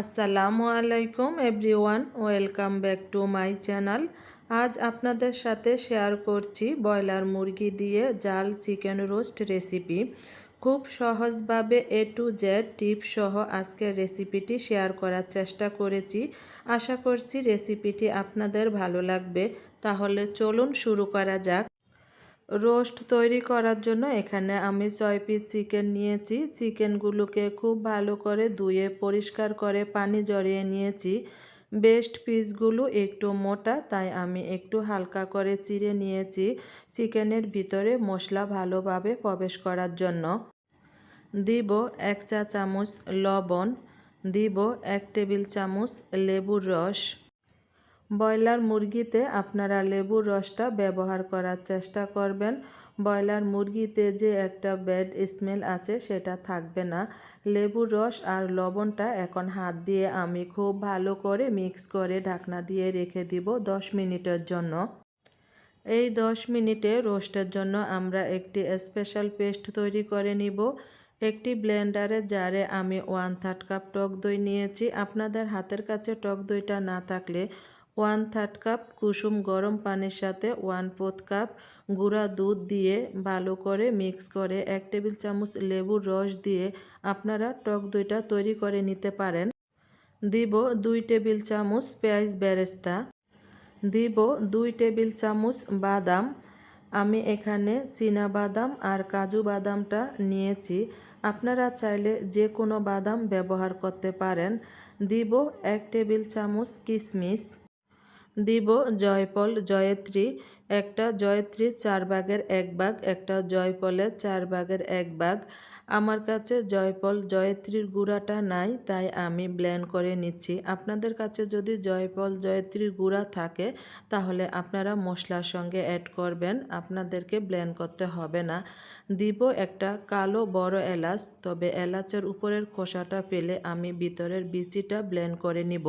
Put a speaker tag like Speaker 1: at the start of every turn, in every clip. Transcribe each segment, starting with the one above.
Speaker 1: আসসালামু আলাইকুম, everyone, welcome back to my channel. আজ আপনাদের সাথে শেয়ার করছি ব্রয়লার মুরগি দিয়ে জাল চিকেন রোস্ট রেসিপি। খুব সহজভাবে এ টু জেড টিপ সহ আজকের রেসিপিটি শেয়ার করার চেষ্টা করেছি। আশা করছি রেসিপিটি আপনাদের ভালো লাগবে। তাহলে চলুন শুরু করা যাক। রোস্ট তৈরি করার জন্য এখানে আমি ছয় পিস চিকেন নিয়েছি। চিকেনগুলোকে খুব ভালো করে ধুয়ে পরিষ্কার করে পানি জড়িয়ে নিয়েছি। বেস্ট পিসগুলো একটু মোটা, তাই আমি একটু হালকা করে চিড়ে নিয়েছি চিকেনের ভিতরে মশলা ভালোভাবে প্রবেশ করার জন্য। দিব এক চা চামচ লবণ, দিব এক টেবিল চামচ লেবুর রস। ব্রয়লার মুরগিতে আপনারা লেবুর রসটা ব্যবহার করার চেষ্টা করবেন। ব্রয়লার মুরগিতে যে একটা ব্যাড স্মেল আছে সেটা থাকবে না। লেবুর রস আর লবণটা এখন হাত দিয়ে আমি খুব ভালো করে মিক্স করে ঢাকনা দিয়ে রেখে দিব দশ মিনিটের জন্য। এই দশ মিনিটে রোস্টের জন্য আমরা একটি স্পেশাল পেস্ট তৈরি করে নিব। একটি ব্লেন্ডারে জারে আমি ওয়ান থার্ড কাপ টক দই নিয়েছি। আপনাদের হাতের কাছে টক দইটা না থাকলে ওয়ান থার্ড কাপ কুসুম গরম পানির সাথে ওয়ান ফোর্থ কাপ গুঁড়া দুধ দিয়ে ভালো করে মিক্স করে এক টেবিল চামচ লেবুর রস দিয়ে আপনারা টক দইটা তৈরি করে নিতে পারেন। দিব দুই টেবিল চামচ পেঁয়াজ বেরেস্তা। দিব দুই টেবিল চামচ বাদাম। আমি এখানে চীনা বাদাম আর কাজু বাদামটা নিয়েছি। আপনারা চাইলে যে কোনো বাদাম ব্যবহার করতে পারেন। দিব এক টেবিল চামচ কিশমিশ দিব জয়ফল, জয়ত্রী। একটা জয়ত্রী, চার ভাগের এক ভাগ। একটা জয়ফলের চার ভাগের এক ভাগ। আমার কাছে জয়ফল, জয়ত্রীর গুঁড়াটা নাই, তাই আমি ব্লেন্ড করে নিচ্ছি। আপনাদের কাছে যদি জয়ফল, জয়ত্রীর গুঁড়া থাকে, তাহলে আপনারা মশলার সঙ্গে অ্যাড করবেন। আপনাদেরকে ব্লেন্ড করতে হবে না। দিব একটা কালো বড় এলাচ, তবে এলাচের উপরের খোসাটা পেলে আমি ভিতরের বিচিটা ব্লেন্ড করে নিব।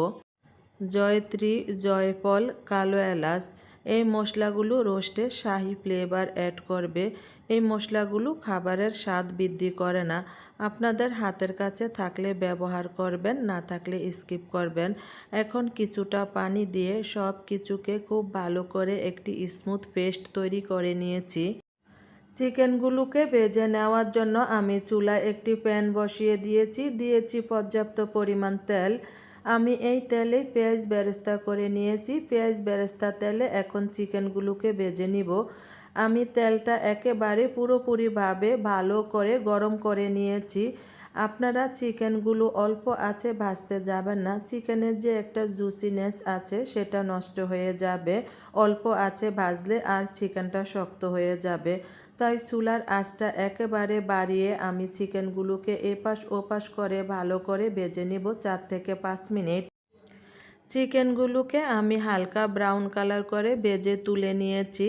Speaker 1: জয়ত্রী জয়ফল কালো এলাচ। এই মশলাগুলো রোস্টে শাহি ফ্লেভার অ্যাড করবে। এই মশলাগুলো খাবারের স্বাদ বৃদ্ধি করে না। আপনাদের হাতের কাছে থাকলে ব্যবহার করবেন, না থাকলে স্কিপ করবেন। এখন কিছুটা পানি দিয়ে সব কিছুকে খুব ভালো করে একটি স্মুথ পেস্ট তৈরি করে নিয়েছি। চিকেনগুলোকে ভেজে নেওয়ার জন্য আমি চুলায় একটি প্যান বসিয়ে দিয়েছি। দিয়েছি পর্যাপ্ত পরিমাণ তেল। আমি এই তেলে পেঁয়াজ বেরেস্তা করে নিয়েছি। পেঁয়াজ বেরেস্তা তেলে এখন চিকেনগুলোকে ভেজে নিব। আমি তেলটা একেবারে পুরোপুরিভাবে ভালো করে গরম করে নিয়েছি। আপনারা চিকেনগুলো অল্প আছে ভাজতে যাবেন না। চিকেনের যে একটা জুসিনেস আছে সেটা নষ্ট হয়ে যাবে। অল্প আছে ভাজলে আর চিকেনটা শক্ত হয়ে যাবে। তাই চুলার আঁচটা একেবারে বাড়িয়ে আমি চিকেনগুলোকে এপাশ ওপাশ করে ভালো করে ভেজে নেব চার থেকে পাঁচ মিনিট। চিকেনগুলোকে আমি হালকা ব্রাউন কালার করে বেজে তুলে নিয়েছি।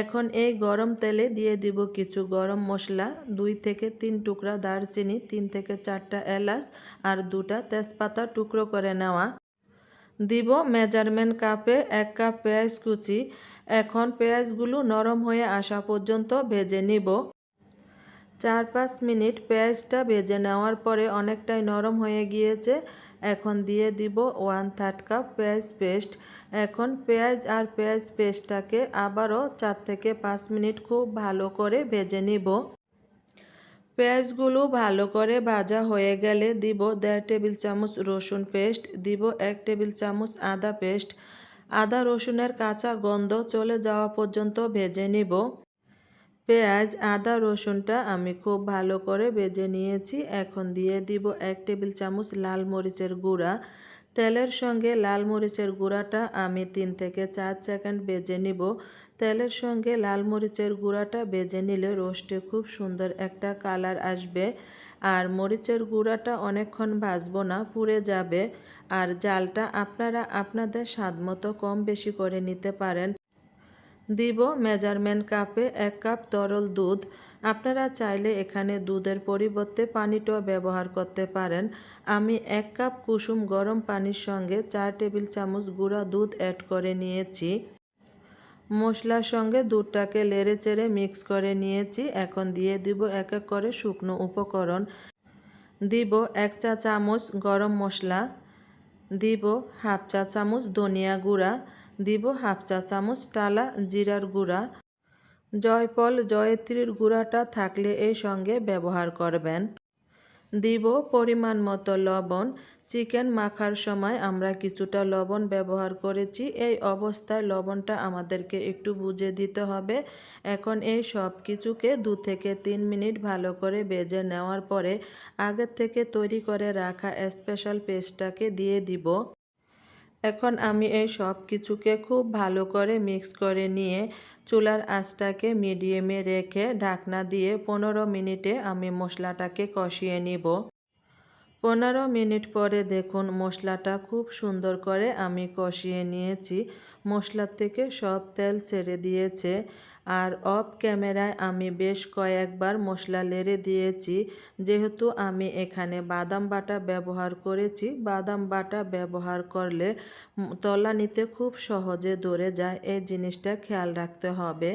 Speaker 1: এখন এই গরম তেলে দিয়ে দিব কিছু গরম মশলা, দুই থেকে তিন টুকরা দারচিনি, তিন থেকে চারটা এলাচ আর দুটা তেজপাতা টুকরো করে নেওয়া। দিব মেজারমেন্ট কাপে এক কাপ পেঁয়াজ কুচি এখন পেঁয়াজগুলো নরম হয়ে আসা পর্যন্ত ভেজে নিব। চার পাঁচ মিনিট পেঁয়াজটা ভেজে নেওয়ার পরে অনেকটাই নরম হয়ে গিয়েছে। এখন দিয়ে দিব ওয়ান থার্ড কাপ পেঁয়াজ পেস্ট। এখন পেঁয়াজ আর পেঁয়াজ পেস্টটাকে আবারও চার থেকে পাঁচ মিনিট খুব ভালো করে ভেজে নিব। পেঁয়াজগুলো ভালো করে ভাজা হয়ে গেলে দিব দেড় টেবিল চামচ রসুন পেস্ট, দিব এক টেবিল চামচ আদা পেস্ট। আদা, রসুনের কাঁচা গন্ধ চলে যাওয়া পর্যন্ত ভেজে নিব। পেঁয়াজ, আদা, রসুনটা আমি খুব ভালো করে ভেজে নিয়েছি। এখন দিয়ে দিব এক টেবিল চামচ লাল মরিচের গুঁড়া। তেলের সঙ্গে লাল মরিচের গুঁড়াটা আমি তিন থেকে চার সেকেন্ড বেজে নিব। তেলের সঙ্গে লাল মরিচের গুঁড়াটা বেজে নিলে রোস্টে খুব সুন্দর একটা কালার আসবে। আর মরিচের গুঁড়াটা অনেকক্ষণ ভাজবো না, পুড়ে যাবে। আর জালটা আপনারা আপনাদের স্বাদ মতো কম বেশি করে নিতে পারেন। দিব মেজারমেন্ট কাপে এক কাপ তরল দুধ। আপনারা চাইলে এখানে দুধের পরিবর্তে পানিটাও ব্যবহার করতে পারেন। আমি এক কাপ কুসুম গরম পানির সঙ্গে চার টেবিল চামচ গুঁড়া দুধ অ্যাড করে নিয়েছি। মশলার সঙ্গে দুধটাকে লেড়ে চেড়ে মিক্স করে নিয়েছি। এখন দিয়ে দিব এক এক করে শুকনো উপকরণ। দিব এক চা চামচ গরম মশলা। দিব হাফ চা চামচ ধনিয়া গুঁড়া। দিব হাফ চা চামচ টালা জিরার গুঁড়া। জয়ফল, জয়ত্রীর গুঁড়াটা থাকলে এই সঙ্গে ব্যবহার করবেন। দিব পরিমাণ মতো লবণ। চিকেন মাখার সময় আমরা কিছুটা লবণ ব্যবহার করেছি। এই অবস্থায় লবণটা আমাদেরকে একটু বুঝে দিতে হবে। এখন এই সব কিছুকে দু থেকে তিন মিনিট ভালো করে বেজে নেওয়ার পরে আগের থেকে তৈরি করে রাখা স্পেশাল পেস্টটাকে দিয়ে দিব। এখন আমি এই সব কিছুকে খুব ভালো করে মিক্স করে নিয়ে চুলার আঁচটাকে মিডিয়ামে রেখে ঢাকনা দিয়ে পনেরো মিনিটে আমি মশলাটাকে কষিয়ে নিব। পনেরো মিনিট পরে দেখুন মশলাটা খুব সুন্দর করে আমি কষিয়ে নিয়েছি। মশলার থেকে সব তেল ছেড়ে দিয়েছে। আর অফ ক্যামেরায় আমি বেশ কয়েকবার মশলা লেড়ে দিয়েছি। যেহেতু আমি এখানে বাদাম বাটা ব্যবহার করেছি, বাদাম বাটা ব্যবহার করলে তলা নিতে খুব সহজে ধরে যায়। এই জিনিসটা খেয়াল রাখতে হবে।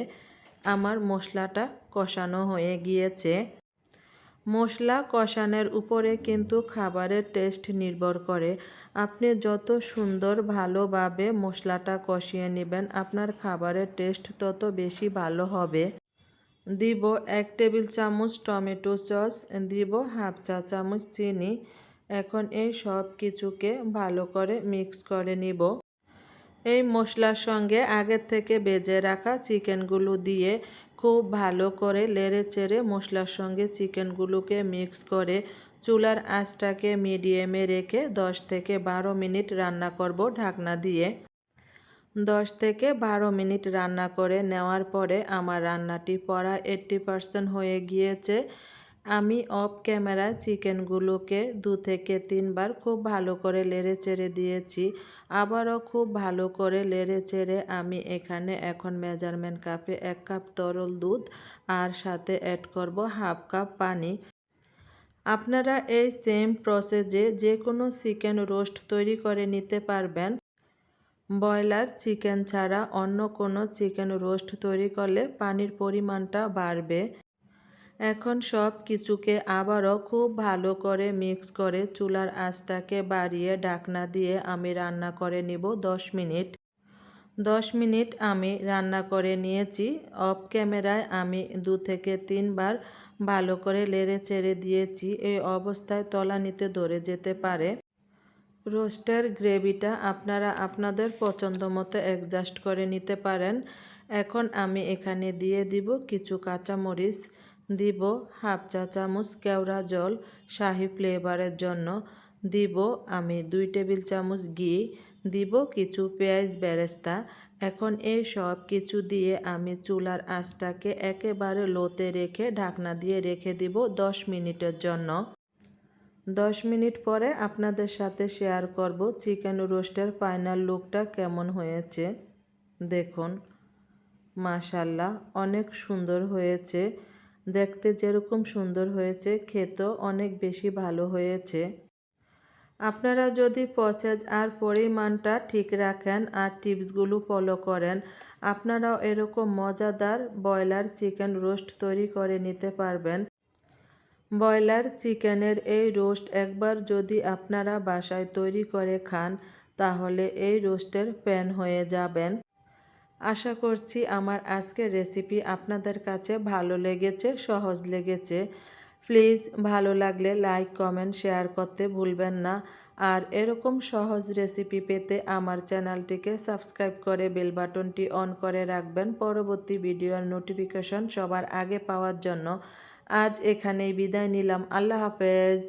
Speaker 1: আমার মশলাটা কষানো হয়ে গিয়েছে। মশলা কষানোর উপরে কিন্তু খাবারের টেস্ট নির্ভর করে। আপনি যত সুন্দর ভালোভাবে মশলাটা কষিয়ে নেবেন, আপনার খাবারের টেস্ট তত বেশি ভালো হবে। দিব এক টেবিল চামচ টমেটো সস, দিব হাফ চা চামচ চিনি। এখন এই সব কিছুকে ভালো করে মিক্স করে নিব। এই মশলার সঙ্গে আগের থেকে বেজে রাখা চিকেনগুলো দিয়ে খুব ভালো করে লেড়ে চেড়ে মশলার সঙ্গে চিকেনগুলোকে মিক্স করে চুলার আঁচটাকে মিডিয়ামে রেখে দশ থেকে বারো মিনিট রান্না করব ঢাকনা দিয়ে। দশ থেকে বারো মিনিট রান্না করে নেওয়ার পরে আমার রান্নাটি পড়া এইট্টি পারসেন্ট হয়ে গিয়েছে। আমি অফ ক্যামেরায় চিকেনগুলোকে দু থেকে তিনবার খুব ভালো করে লেড়ে চেড়ে দিয়েছি। আবারও খুব ভালো করে লেড়ে চেড়ে আমি এখানে এখন মেজারমেন্ট কাপে এক কাপ তরল দুধ আর সাথে অ্যাড করব হাফ কাপ পানি। আপনারা এই সেম প্রসেসে যে কোনো চিকেন রোস্ট তৈরি করে নিতে পারবেন। ব্রয়লার চিকেন ছাড়া অন্য কোনো চিকেন রোস্ট তৈরি করলে পানির পরিমাণটা বাড়বে। এখন সব কিছুকে আবারও খুব ভালো করে মিক্স করে চুলার আঁচটাকে বাড়িয়ে ডাকনা দিয়ে আমি রান্না করে নিব দশ মিনিট। দশ মিনিট আমি রান্না করে নিয়েছি। অফ ক্যামেরায় আমি দু থেকে তিনবার ভালো করে লেড়ে চেড়ে দিয়েছি। এই অবস্থায় তলা নিতে ধরে যেতে পারে। রোস্টের গ্রেভিটা আপনারা আপনাদের পছন্দ মতো অ্যাডজাস্ট করে নিতে পারেন। এখন আমি এখানে দিয়ে দিব কিছু কাঁচামরিচ। দিব হাফ চা চামচ কেওড়া জল শাহি ফ্লেভারের জন্য। দিব আমি দুই টেবিল চামচ ঘি। দিব কিছু পেঁয়াজ বেরেস্তা। এখন এই সব কিছু দিয়ে আমি চুলার আঁচটাকে একেবারে লোতে রেখে ঢাকনা দিয়ে রেখে দিব দশ মিনিটের জন্য। দশ মিনিট পরে আপনাদের সাথে শেয়ার করব চিকেন রোস্টের ফাইনাল লুকটা কেমন হয়েছে। দেখুন, মাশাল্লাহ, অনেক সুন্দর হয়েছে। দেখতে যেরকম সুন্দর হয়েছে, খেতেও অনেক বেশি ভালো হয়েছে। আপনারা যদি প্রসেস আর পরিমাণটা ঠিক রাখেন আর টিপসগুলো ফলো করেন, আপনারাও এরকম মজাদার ব্রয়লার চিকেন রোস্ট তৈরি করে নিতে পারবেন। ব্রয়লার চিকেনের এই রোস্ট একবার যদি আপনারা বাসায় তৈরি করে খান, তাহলে এই রোস্টের প্যান হয়ে যাবেন। আশা করছি আমার আজকের রেসিপি আপনাদের কাছে ভালো লেগেছে, সহজ লেগেছে। প্লিজ ভালো লাগলে লাইক কমেন্ট শেয়ার করতে ভুলবেন না। আর এরকম সহজ রেসিপি পেতে আমার চ্যানেলটিকে সাবস্ক্রাইব করে বেল বাটনটি অন করে রাখবেন। পরবর্তী ভিডিওর নোটিফিকেশন সবার আগে পাওয়ার জন্য। আজ এখানেই বিদায় নিলাম। আল্লাহ হাফেজ।